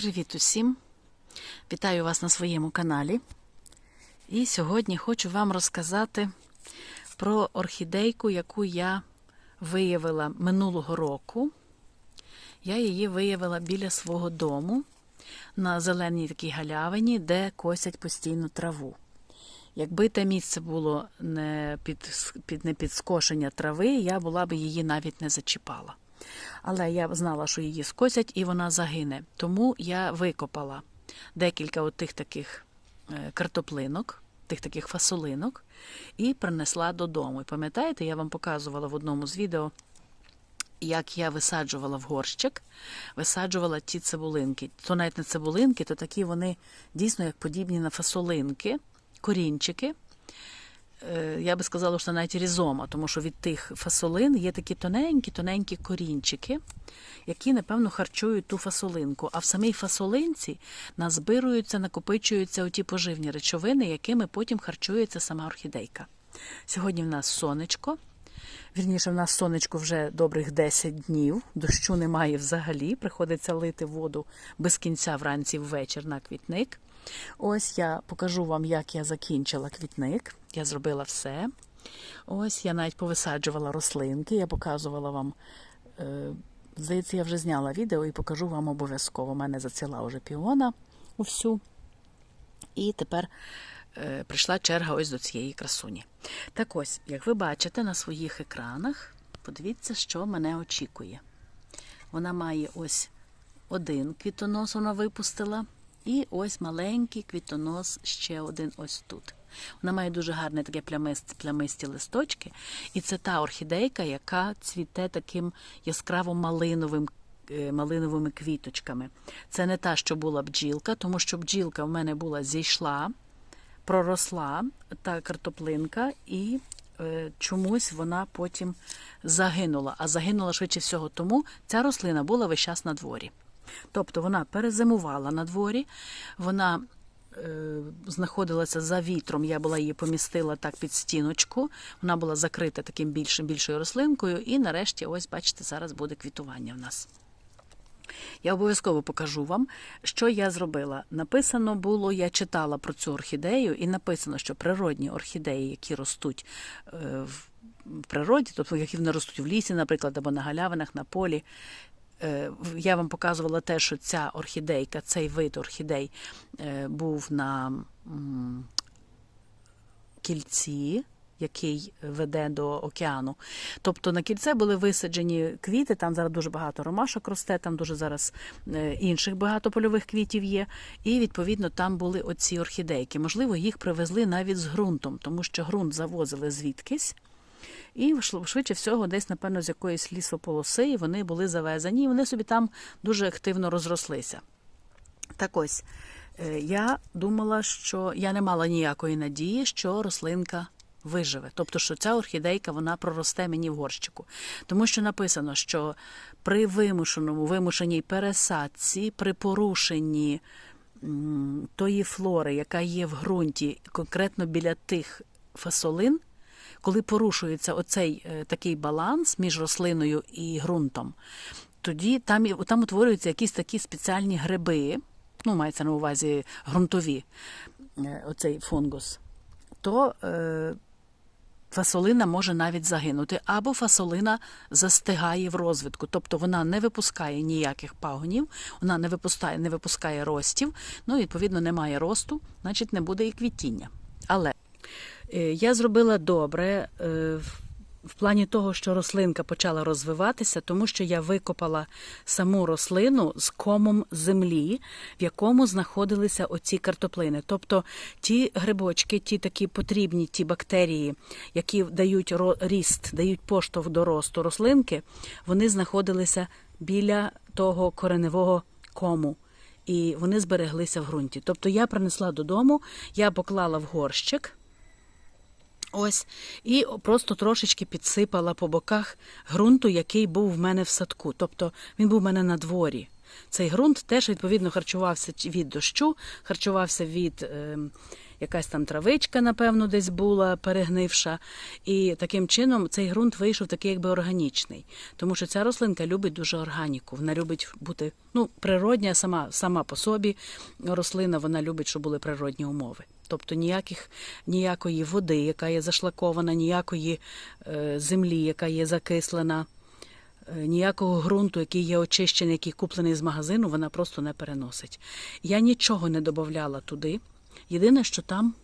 Привіт усім! Вітаю вас на своєму каналі. І сьогодні хочу вам розказати про орхідейку, яку я виявила минулого року. Я її виявила біля свого дому на зеленій такій галявині, де косять постійно траву. Якби те місце було не під, під, не під скошення трави, я була б її навіть не зачіпала. Але я знала, що її скосять і вона загине. Тому я викопала декілька тих таких е, картоплинок, тих таких фасолинок, і принесла додому. І пам'ятаєте, я вам показувала в одному з відео, як я висаджувала в горщик, висаджувала ті цибулинки. То навіть не цибулинки, то такі вони дійсно як подібні на фасолинки, корінчики. Е, Я би сказала, що навіть різома, тому що від тих фасолин є такі тоненькі-тоненькі корінчики, які, напевно, харчують ту фасолинку. А в самій фасолинці назбируються, накопичуються оті поживні речовини, якими потім харчується сама орхідейка. Сьогодні в нас сонечко. Вірніше, в нас сонечко вже добрих 10 днів, дощу немає взагалі, приходиться лити воду без кінця вранці ввечір на квітник. Ось я покажу вам, як я закінчила квітник. Я зробила все. Ось я навіть повисаджувала рослинки, я показувала вам. Е, здається, я вже зняла відео і покажу вам обов'язково. У мене заціла вже піона у всю. І тепер е, прийшла черга ось до цієї красуні. Так ось, як ви бачите на своїх екранах, подивіться, що мене очікує. Вона має ось один квітонос, вона випустила, і ось маленький квітонос ще один ось тут. Вона має дуже гарне таке плямисті, плямисті листочки, і це та орхідейка, яка цвіте таким яскраво малиновим. е, Малиновими квіточками. Це не та, що була бджілка, тому що бджілка в мене була зійшла, проросла та картоплинка, і е, чомусь вона потім загинула. А загинула швидше всього тому, ця рослина була весь час на дворі. Тобто вона перезимувала на дворі, вона е, знаходилася за вітром, я була її помістила так під стіночку, вона була закрита таким більшим, більшою рослинкою, і нарешті, ось бачите, зараз буде квітування в нас. Я обов'язково покажу вам, що я зробила. Написано було, я читала про цю орхідею, і написано, що природні орхідеї, які ростуть е, в природі, тобто які вони ростуть в лісі, наприклад, або на галявинах, на полі. Е, Я вам показувала те, що ця орхідейка, цей вид орхідей е, був на кільці, який веде до океану. Тобто на кільце були висаджені квіти, там зараз дуже багато ромашок росте, там дуже зараз е, інших багато польових квітів є. І відповідно там були оці орхідейки. Можливо, їх привезли навіть з ґрунтом, тому що ґрунт завозили звідкись. І швидше всього, десь, напевно, з якоїсь лісополоси, вони були завезені, і вони собі там дуже активно розрослися. Так ось, е, я думала, що я не мала ніякої надії, що рослинка виживе. Тобто, що ця орхідейка вона проросте мені в горщику. Тому що написано, що при вимушеному, вимушеній пересадці, при порушенні тої флори, яка є в ґрунті, конкретно біля тих фасолин, коли порушується оцей е, такий баланс між рослиною і ґрунтом, тоді там, там утворюються якісь такі спеціальні гриби, ну, мається на увазі ґрунтові, е, оцей фунгус, то е, фасолина може навіть загинути, або фасолина застигає в розвитку, тобто вона не випускає ніяких пагонів, вона не випускає, не випускає ростів, ну, відповідно, немає росту, значить не буде і квітіння. Але Я зробила добре е, в- плані того, що рослинка почала розвиватися, тому що я викопала саму рослину з комом землі, в якому знаходилися оці картоплини. Тобто ті грибочки, ті такі потрібні, ті бактерії, які дають ріст, дають поштовх до росту рослинки, вони знаходилися біля того кореневого кому. І вони збереглися в ґрунті. Тобто я принесла додому, я поклала в горщик. Ось, і просто трошечки підсипала по боках ґрунту, який був в мене в садку. Тобто він був в мене на дворі. Цей ґрунт теж відповідно харчувався від дощу, харчувався від е, якась там травичка, напевно, десь була перегнивша. І таким чином цей ґрунт вийшов такий, якби органічний. Тому що ця рослинка любить дуже органіку. Вона любить бути ну, природня сама, сама по собі рослина, вона любить, щоб були природні умови. Тобто ніяких, ніякої води, яка є зашлакована, ніякої е, землі, яка є закислена, е, ніякого ґрунту, який є очищений, який куплений з магазину, вона просто не переносить. Я нічого не додавала туди. Єдине, що там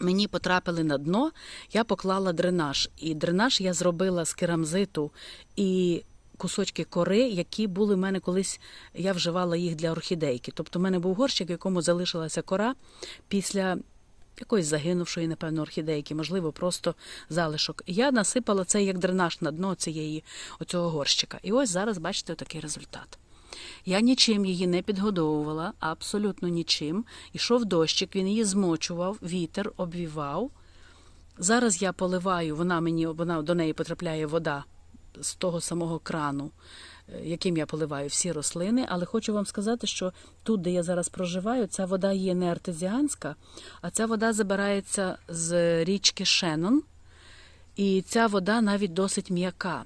мені потрапили на дно, я поклала дренаж. І дренаж я зробила з керамзиту і кусочки кори, які були в мене колись, я вживала їх для орхідейки. Тобто в мене був горщик, в якому залишилася кора після якоїсь загинувшої, напевно, орхідейки, можливо, просто залишок. Я насипала це як дренаж на дно цієї оцього горщика. І ось зараз бачите такий результат. Я нічим її не підгодовувала, абсолютно нічим. Ішов дощик, він її змочував, вітер обвівав. Зараз я поливаю, вона мені вона до неї потрапляє вода з того самого крану, е, яким я поливаю всі рослини. Але хочу вам сказати, що тут, де я зараз проживаю, ця вода є не артезіанська, а ця вода забирається з річки Шеннон. І ця вода навіть досить м'яка.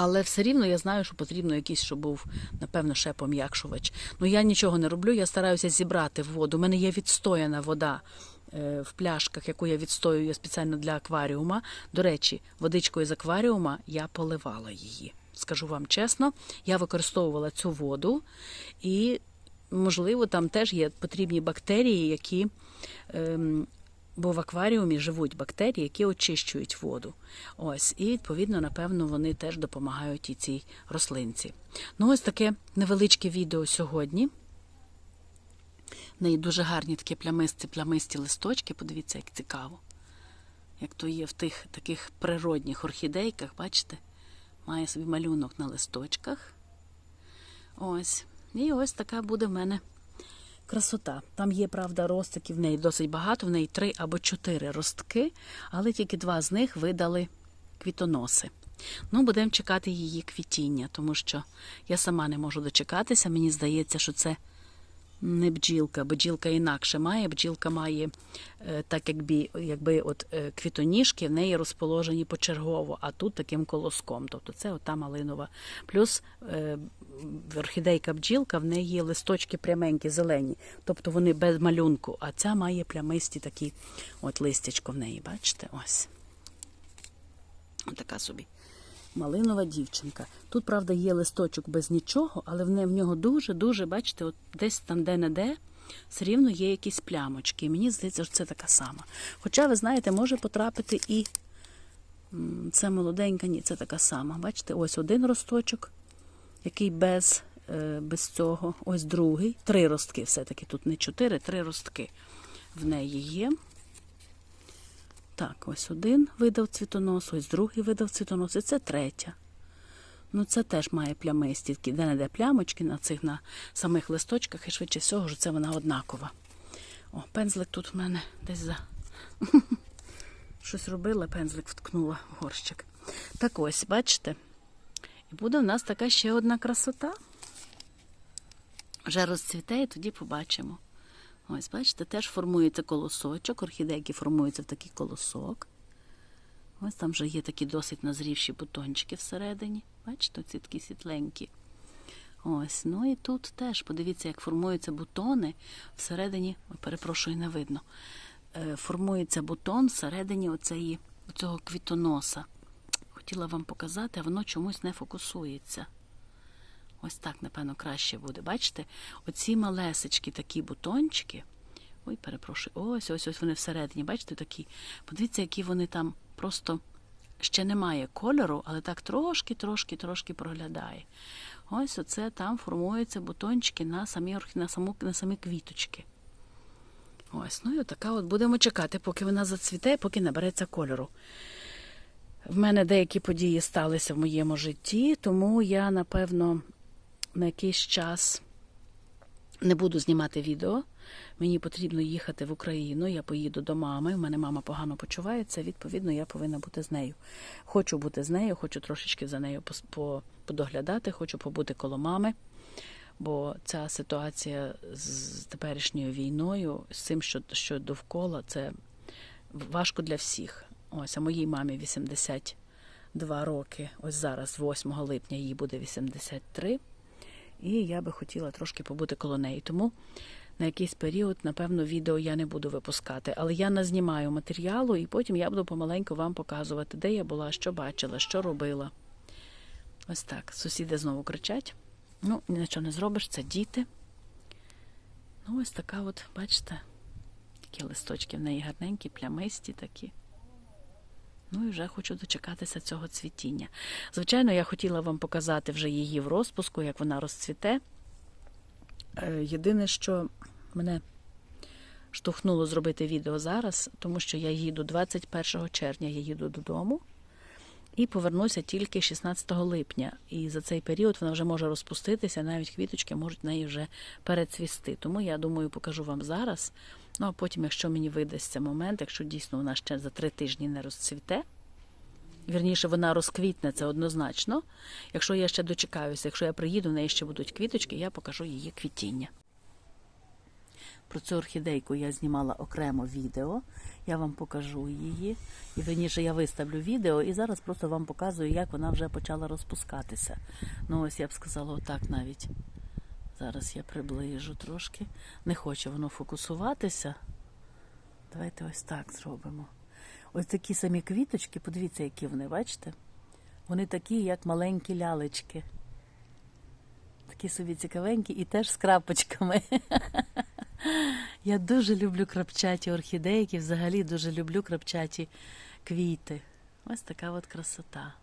Але все рівно я знаю, що потрібно якийсь, щоб був, напевно, ще пом'якшувач. Ну я нічого не роблю, я стараюся зібрати воду. У мене є відстояна вода е, в пляшках, яку я відстоюю спеціально для акваріума. До речі, водичкою з акваріума я поливала її. Скажу вам чесно, я використовувала цю воду, і, можливо, там теж є потрібні бактерії, які. Бо в акваріумі живуть бактерії, які очищують воду. Ось, і відповідно, напевно, вони теж допомагають і цій рослинці. Ну, ось таке невеличке відео сьогодні. В неї дуже гарні такі плямисті, плямисті листочки. Подивіться, як цікаво. Як то є в тих таких природних орхідейках, бачите? Має собі малюнок на листочках. Ось. І ось така буде в мене красота. Там є, правда, ростиків в неї досить багато, в неї три або чотири ростки, але тільки два з них видали квітоноси. Ну, будемо чекати її квітіння, тому що я сама не можу дочекатися. Мені здається, що це не бджілка. Бджілка інакше має. Бджілка має е, так, якби, якби от е, квітоніжки в неї розположені почергово, а тут таким колоском. Тобто це ота малинова. Плюс е, орхідейка бджілка, в неї листочки пряменькі, зелені, тобто вони без малюнку, а ця має плямисті такі от листячко в неї, бачите? Ось. Така собі малинова дівчинка. Тут, правда, є листочок без нічого, але в, нього дуже-дуже, бачите, от десь там де-не-де, все рівно є якісь плямочки. Мені здається, що це така сама. Хоча, ви знаєте, може потрапити і це молоденька, ні, це така сама. Бачите, ось один росточок, який без, е, без цього, ось другий. Три ростки все-таки. Тут не чотири, три ростки в неї є. Так, ось один видав цвітонос, ось другий видав цвітонос, і це третя. Ну, це теж має плямисті, такі де-не-де плямочки на цих на самих листочках, і швидше всього, що це вона однакова. О, пензлик тут в мене десь за. Щось робила, пензлик вткнула в горщик. Так ось, бачите? І буде в нас така ще одна красота. Вже розцвіте, і тоді побачимо. Ось, бачите, теж формується колосочок, орхідейки формуються в такий колосок. Ось там вже є такі досить назрівші бутончики всередині. Бачите, ці такі світленькі. Ось, ну і тут теж, подивіться, як формуються бутони всередині, перепрошую, не видно. Е, формується бутон всередині оцеї, оцього квітоноса. Хотіла вам показати, а воно чомусь не фокусується. Ось так, напевно, краще буде. Бачите? Оці малесечки такі бутончики. Ой, перепрошую, ось ось ось вони всередині. Бачите, такі. Подивіться, які вони там просто ще немає кольору, але так трошки, трошки, трошки проглядає. Ось оце там формуються бутончики на самі на, саму, на самі квіточки. Ось, ну і отака от будемо чекати, поки вона зацвіте, поки набереться кольору. В мене деякі події сталися в моєму житті, тому я, напевно, на якийсь час не буду знімати відео. Мені потрібно їхати в Україну. Я поїду до мами. У мене мама погано почувається. Відповідно, я повинна бути з нею. Хочу бути з нею, хочу трошечки за нею подоглядати, хочу побути коло мами. Бо ця ситуація з теперішньою війною, з цим, що, що довкола, це важко для всіх. Ось, а моїй мамі 82 роки. Ось зараз, 8 липня, їй буде 83. І я би хотіла трошки побути коло неї. Тому на якийсь період, напевно, відео я не буду випускати. Але я назнімаю матеріалу, і потім я буду помаленьку вам показувати, де я була, що бачила, що робила. Ось так. Сусіди знову кричать. Ну, нічого не зробиш, це діти. Ну, ось така от, бачите, такі листочки в неї гарненькі, плямисті такі. Ну і вже хочу дочекатися цього цвітіння. Звичайно, я хотіла вам показати вже її в розпуску, як вона розцвіте. Е, Єдине, що мене штовхнуло зробити відео зараз, тому що я їду 21 червня, я їду додому і повернуся тільки 16 липня. І за цей період вона вже може розпуститися, навіть квіточки можуть в неї вже перецвісти. Тому я думаю, покажу вам зараз. Ну а потім, якщо мені видасться момент, якщо дійсно вона ще за три тижні не розцвіте. Вірніше, вона розквітне, це однозначно. Якщо я ще дочекаюся, якщо я приїду, в неї ще будуть квіточки, я покажу її квітіння. Про цю орхідейку я знімала окремо відео. Я вам покажу її. І вірніше я виставлю відео і зараз просто вам показую, як вона вже почала розпускатися. Ну, ось я б сказала, отак навіть. Зараз я приближу трошки. Не хоче воно фокусуватися. Давайте ось так зробимо. Ось такі самі квіточки, подивіться, які вони, бачите? Вони такі, як маленькі лялечки. Такі собі цікавенькі і теж з крапочками. Я дуже люблю крапчаті орхідейки, взагалі дуже люблю крапчаті квіти. Ось така от красота.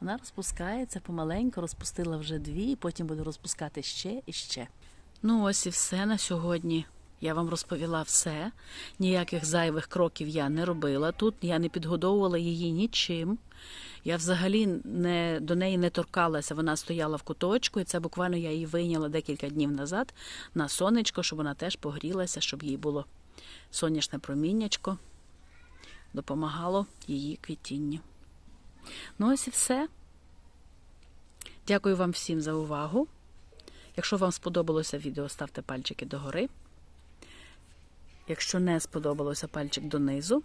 Вона розпускається помаленьку, розпустила вже дві, потім буду розпускати ще і ще. Ну, ось і все на сьогодні. Я вам розповіла все. Ніяких зайвих кроків я не робила. Тут я не підгодовувала її нічим. Я взагалі не, до неї не торкалася. Вона стояла в куточку, і це буквально я її вийняла декілька днів назад на сонечко, щоб вона теж погрілася, щоб їй було сонячне проміннячко. Допомагало її квітінню. Ну, ось і все. Дякую вам всім за увагу. Якщо вам сподобалося відео, ставте пальчики догори. Якщо не сподобалося, пальчик донизу.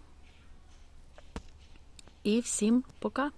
І всім пока!